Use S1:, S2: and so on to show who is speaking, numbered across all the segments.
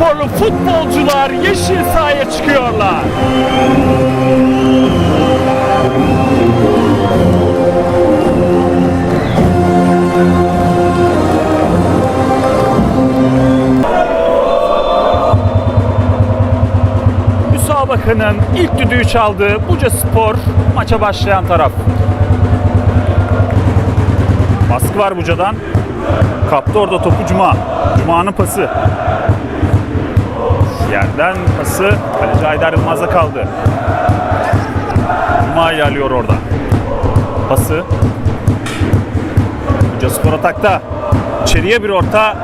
S1: Sporlu futbolcular yeşil sahaya çıkıyorlar. Müsabakanın ilk düdüğü çaldığı Buca Spor maça başlayan taraf. Baskı var Buca'dan. Kaptı orada topu Cuma. Cuma'nın pası. Yerden pası Kaleci Haydar Yılmaz'da kaldı. Cuma ilerliyor orada. Pası. Buca Spor atakta. İçeriye bir orta.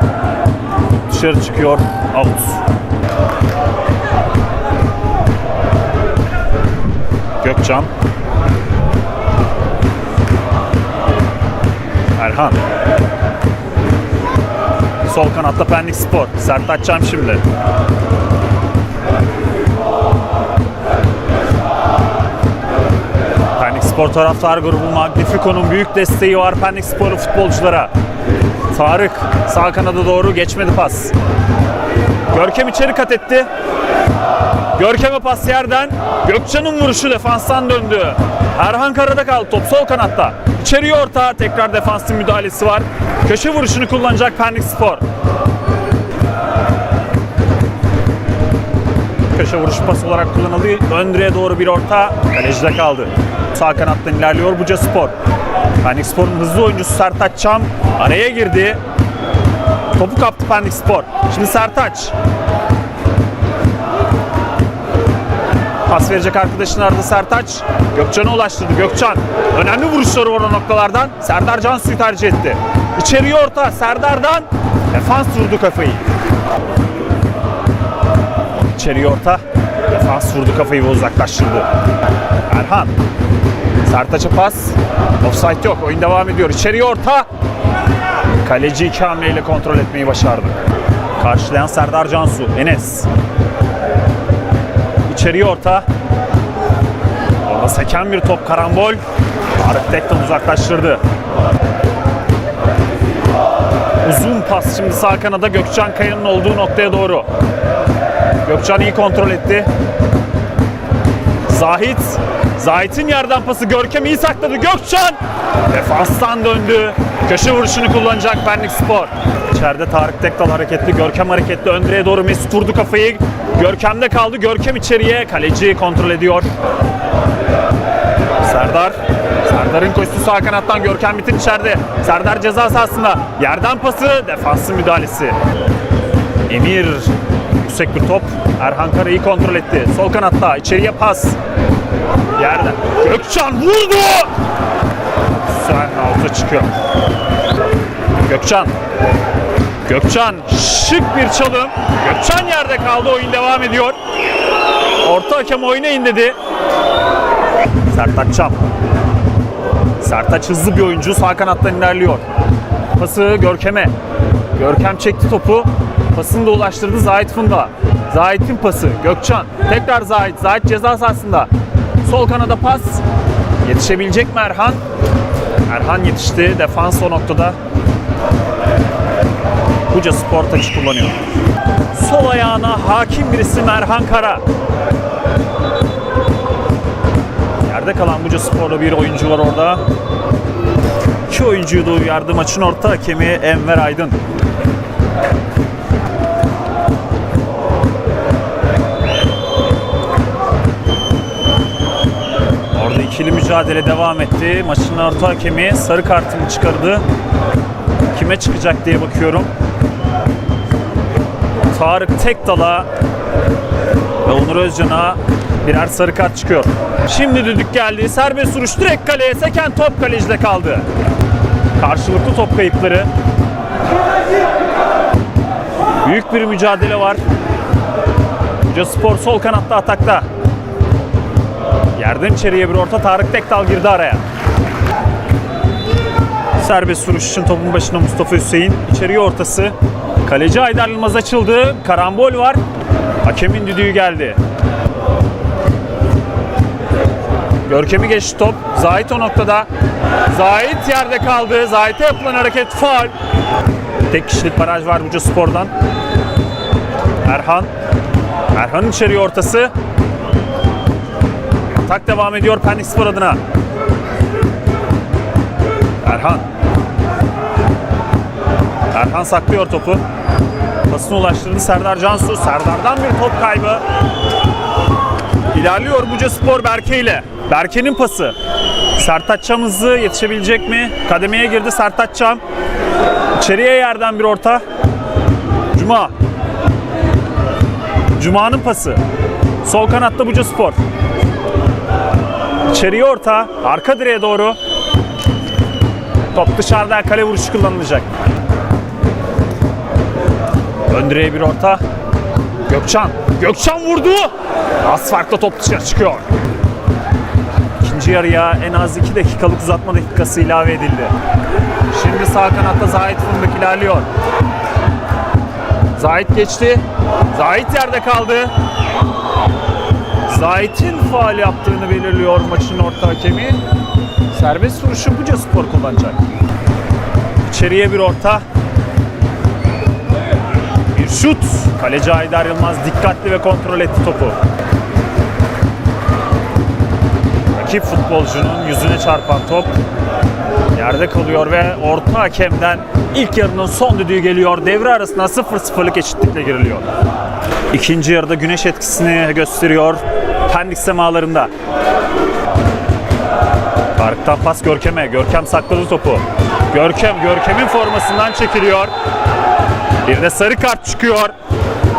S1: Dışarı çıkıyor. Out. Gökcan. Erhan. Sol kanatta Pendik Spor. Sert açacağım şimdi. Pendik Spor taraftar grubu Magnifico'nun büyük desteği var Pendik Sporlu futbolculara. Tarık sağ kanada doğru geçmedi pas. Görkem içeri kat etti. Görkem'e pas yerden. Gökçen'in vuruşu defanstan döndü. Erhan Karada kaldı. Top sol kanatta. İçeriye orta. Tekrar defansın müdahalesi var. Köşe vuruşunu kullanacak Pendik Spor. Köşe vuruşu pas olarak kullanıldı. Ön direğe doğru bir orta. Kalecide kaldı. Sağ kanattan ilerliyor Buca Spor. Pendik Spor'un hızlı oyuncusu Sertaç Çam araya girdi. Topu kaptı Pendik Spor. Şimdi Sertaç. Pas verecek arkadaşın aradı Sertaç. Gökçen'e ulaştırdı. Gökçen önemli vuruşları var o noktalardan. Serdar Cansu'yu tercih etti. İçeriye orta Serdar'dan defans vurdu kafayı. İçeriye orta defans vurdu kafayı ve uzaklaştırdı. Erhan Sertaç'a pas. Offside yok. Oyun devam ediyor. İçeriye orta. Kaleci iki hamleyle kontrol etmeyi başardı. Karşılayan Serdar Cansu. Enes. İçeriye orta. Orada seken bir top karambol. Tarık Tekton uzaklaştırdı. Uzun pas şimdi sağ kanada Gökçen Kaya'nın olduğu noktaya doğru. Gökçen iyi kontrol etti. Zahit. Zahit'in yerden pası Görkem iyi sakladı. Gökçen defanstan döndü. Köşe vuruşunu kullanacak Pendik Spor. İçeride Tarık Tekdal hareketli. Görkem hareketli. Ön direğe doğru Mesut vurdu kafayı. Görkem'de kaldı. Görkem içeriye. Kaleci kontrol ediyor. Serdar. Serdar'ın koşusu sağ kanattan Görkem Bitin içeride. Serdar ceza sahasında. Yerden pası. Defansın müdahalesi. Emir yüksek bir top. Erhan Kara'yı kontrol etti. Sol kanatta içeriye pas. Yerden. Gökçen vurdu. Sen alta çıkıyor. Gökçen. Gökçen şık bir çalım. Gökçen yerde kaldı. Oyun devam ediyor. Orta hakem oyuna in dedi. Sertaç Çam. Sertaç hızlı bir oyuncu. Sağ kanattan ilerliyor. Pası Görkem'e. Görkem çekti topu. Pasını da ulaştırdı Zahit Funda. Zahit'in pası. Gökçen. Tekrar Zahit. Zahit ceza sahasında. Sol kanada pas. Yetişebilecek mi Erhan? Erhan yetişti. Defans o noktada. Buca Spor taçı kullanıyor. Sol ayağına hakim bir isim Erhan Kara. Yerde kalan Buca Spor'da bir oyuncu var orada. İki oyuncuyu da uyardı. Maçın orta hakemi Enver Aydın. İkili mücadele devam etti. Maçın orta hakemi sarı kartını çıkardı. Kime çıkacak diye bakıyorum. Tarık Tekdal'a ve Onur Özcan'a birer sarı kart çıkıyor. Şimdi düdük geldi. Serbest vuruş direkt kaleye seken top kalecide kaldı. Karşılıklı top kayıpları. Büyük bir mücadele var. Hoca Spor sol kanatta atakta. Yerden içeriye bir orta Tarık Tekdal girdi araya. Serbest vuruş için topun başına Mustafa Hüseyin. İçeriye ortası. Kaleci Haydar Yılmaz açıldı. Karambol var. Hakemin düdüğü geldi. Görkem'i geçti top. Zahit o noktada. Zahit yerde kaldı. Zahit'e yapılan hareket faul. Tek kişilik baraj var Buca Spor'dan. Erhan. Erhan'ın içeriye ortası. Atak devam ediyor Pendik Spor adına. Erhan. Erhan saklıyor topu. Pasını ulaştırdı Serdar Cansu. Serdar'dan bir top kaybı. İlerliyor Buca Spor Berke ile. Berke'nin pası. Sertaç Çam hızlı yetişebilecek mi? Kademeye girdi Sertaç Çam. İçeriye yerden bir orta. Cuma. Cuma'nın pası. Sol kanatta Buca Spor. İçeriye orta. Arka direğe doğru. Top dışarıda kale vuruşu kullanılacak. Ön direğe bir orta. Gökçan. Gökçan vurdu. Az farklı top dışarı çıkıyor. İkinci yarıya en az 2 dakikalık uzatma dakikası ilave edildi. Şimdi sağ kanatta Zahit Fındık ilerliyor. Zahit geçti. Zahit yerde kaldı. Zahit'in faal yaptığını belirliyor maçın orta hakemi. Serbest vuruşu Buca Spor kullanacak. İçeriye bir orta. Bir şut. Kaleci Aydar Yılmaz dikkatli ve kontrol etti topu. Rakip futbolcunun yüzüne çarpan top yerde kalıyor ve orta hakemden ilk yarının son düdüğü geliyor. Devre arasına 0-0'lık eşitlikle giriliyor. İkinci yarıda güneş etkisini gösteriyor Pendik semalarında. Tarık'tan pas Görkem'e. Görkem sakladı topu. Görkem, Görkem'in formasından çekiliyor. Bir de sarı kart çıkıyor.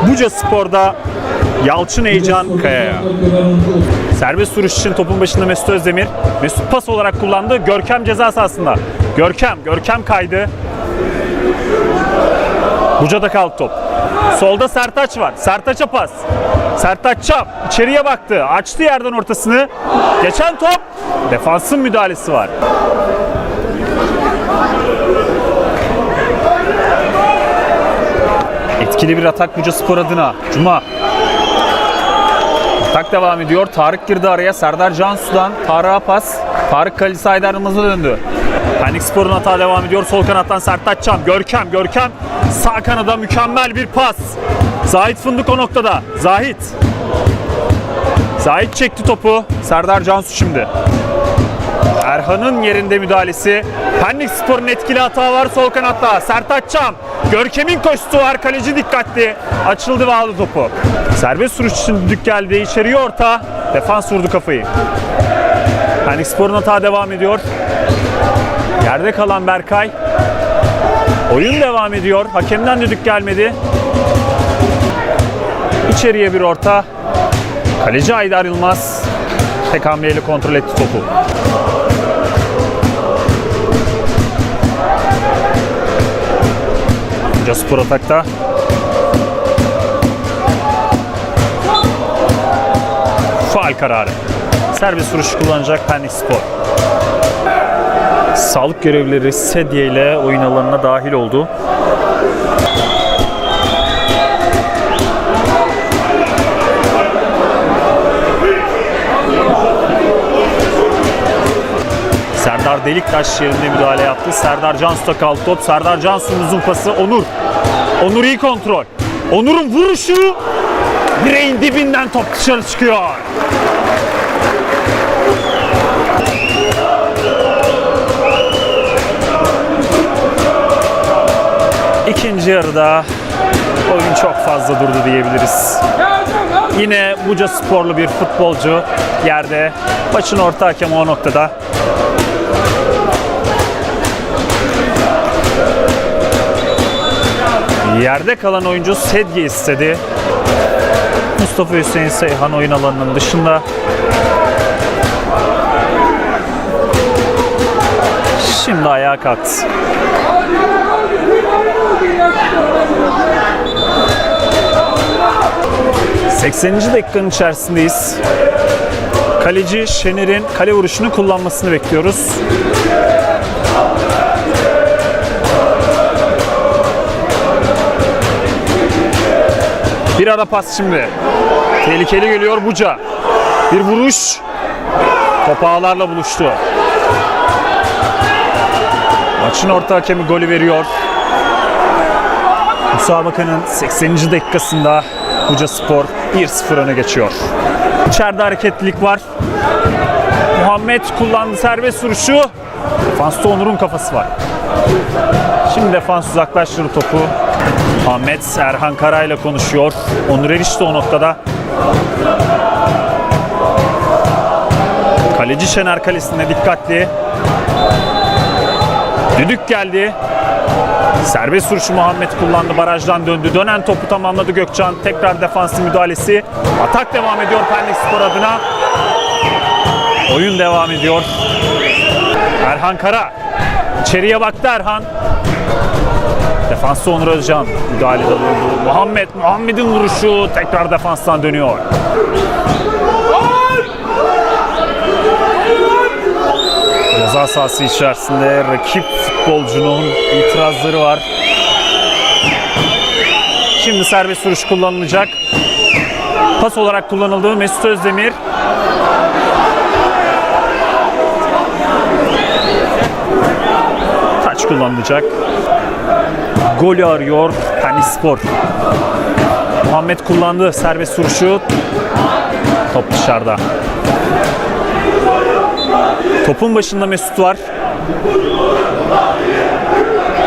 S1: Buca Spor'da Yalçın Heyecan Kaya'ya. Serbest vuruş için topun başında Mesut Özdemir. Mesut pas olarak kullandı. Görkem ceza sahasında. Görkem, Görkem kaydı. Buca'da kaldı top. Solda Sertaç var. Sertaç'a pas. Sertaç çap. içeriye baktı. Açtı yerden ortasını. Geçen top. Defansın müdahalesi var. Etkili bir atak Buca Spor adına. Cuma. Atak devam ediyor. Tarık girdi araya. Serdar Cansu'dan Tarık'a pas. Tarık Kalisi Aydar Yılmaz'a döndü. Pendik Spor'un hata devam ediyor. Sol kanattan Sertaç Çam. Görkem, Görkem. Sağ kanada mükemmel bir pas. Zahit Fındık o noktada. Zahit. Zahit çekti topu. Serdar Cansu şimdi. Erhan'ın yerinde müdahalesi. Pendik Spor'un etkili hata var sol kanatta. Sertaç Çam. Görkem'in koştuğu var. Kaleci dikkatli. Açıldı ve aldı topu. Serbest vuruş için düdük geldi. İçeriye orta. Defans vurdu kafayı. Pendik Spor'un hata devam ediyor. Yerde kalan Berkay. Oyun devam ediyor. Hakemden düdük gelmedi. İçeriye bir orta. Kaleci Aydar Yılmaz tek hamleyle kontrol etti topu. Caspor atakta. Faal kararı. Serbest vuruş kullanacak Pendik Spor. Sağlık görevlileri sedye ile oyun alanına dahil oldu. Serdar Deliktaş yerinde müdahale yaptı. Serdar Cansu'da kaldı top. Serdar Cansu'nun uzun pası Onur. Onur iyi kontrol. Onur'un vuruşu direğin dibinden top dışarı çıkıyor. İkinci yarıda oyun çok fazla durdu diyebiliriz. Yine Buca sporlu bir futbolcu yerde. Maçın orta hakemi o noktada. Yerde kalan oyuncu sedye istedi. Mustafa Hüseyin Seyhan oyun alanının dışında. Şimdi ayağa kalktı. ...80. dakikanın içerisindeyiz. Kaleci Şener'in kale vuruşunu kullanmasını bekliyoruz. Bir ara pas şimdi. Tehlikeli geliyor Buca. Bir vuruş. Top ağlarla buluştu. Maçın orta hakemi golü veriyor. Müsabakanın 80. dakikasında Buca Spor 1-0 öne geçiyor. İçeride hareketlilik var. Muhammed kullandı serbest vuruşu. Defansta Onur'un kafası var. Şimdi defans uzaklaştırdı topu. Ahmet Erhan Kara ile konuşuyor. Onur Eriş de o noktada. Kaleci Şener Kalesi'ne dikkatli. Düdük geldi. Serbest vuruşu Muhammed kullandı. Barajdan döndü. Dönen topu tamamladı Gökçen. Tekrar defansın müdahalesi. Atak devam ediyor Pendik Spor adına. Oyun devam ediyor. Erhan Kara. İçeriye baktı Erhan. Defansta Onur Özcan müdahalede bulundu. Muhammed, Muhammed'in vuruşu tekrar defanstan dönüyor. Ceza sahası içerisinde rakip futbolcunun itirazları var. Şimdi serbest vuruş kullanılacak. Pas olarak kullanıldı Mesut Özdemir. Taç kullanılacak. Golü arıyor Spor. Muhammed kullandı serbest vuruşu. Top dışarıda. Topun başında Mesut var.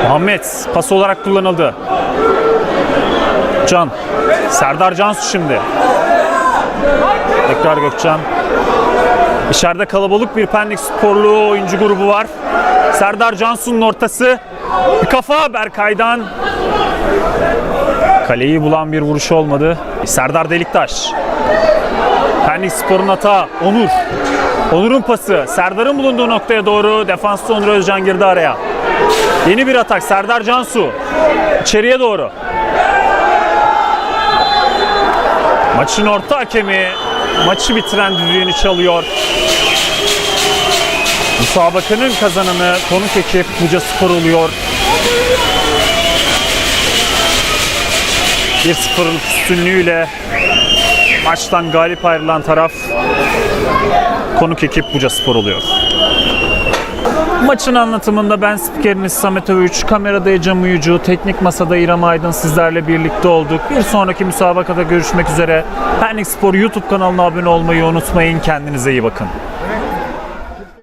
S1: Muhammed pas olarak kullanıldı. Can. Serdar Cansu şimdi. Tekrar Gökçen. İçeride kalabalık bir Pendik sporlu oyuncu grubu var. Serdar Cansu'nun ortası. Bir kafa Berkay'dan. Kaleyi bulan bir vuruş olmadı. Serdar Deliktaş. Pendik Spor'un hata. Onur. Onur'un pası. Serdar'ın bulunduğu noktaya doğru defansta Onur Özcan girdi araya. Yeni bir atak. Serdar Cansu. İçeriye doğru. Maçın orta hakemi maçı bitiren düdüğünü çalıyor. Müsabakanın kazananı konuk ekip Buca Spor oluyor. 1-0'lık üstünlüğüyle maçtan galip ayrılan taraf konuk ekip Buca Spor oluyor. Maçın anlatımında ben spikeriniz Samet Övüç, kamerada Ecem Uyucu, teknik masada İrem Aydın sizlerle birlikte olduk. Bir sonraki müsabakada görüşmek üzere. Pendik Spor YouTube kanalına abone olmayı unutmayın. Kendinize iyi bakın.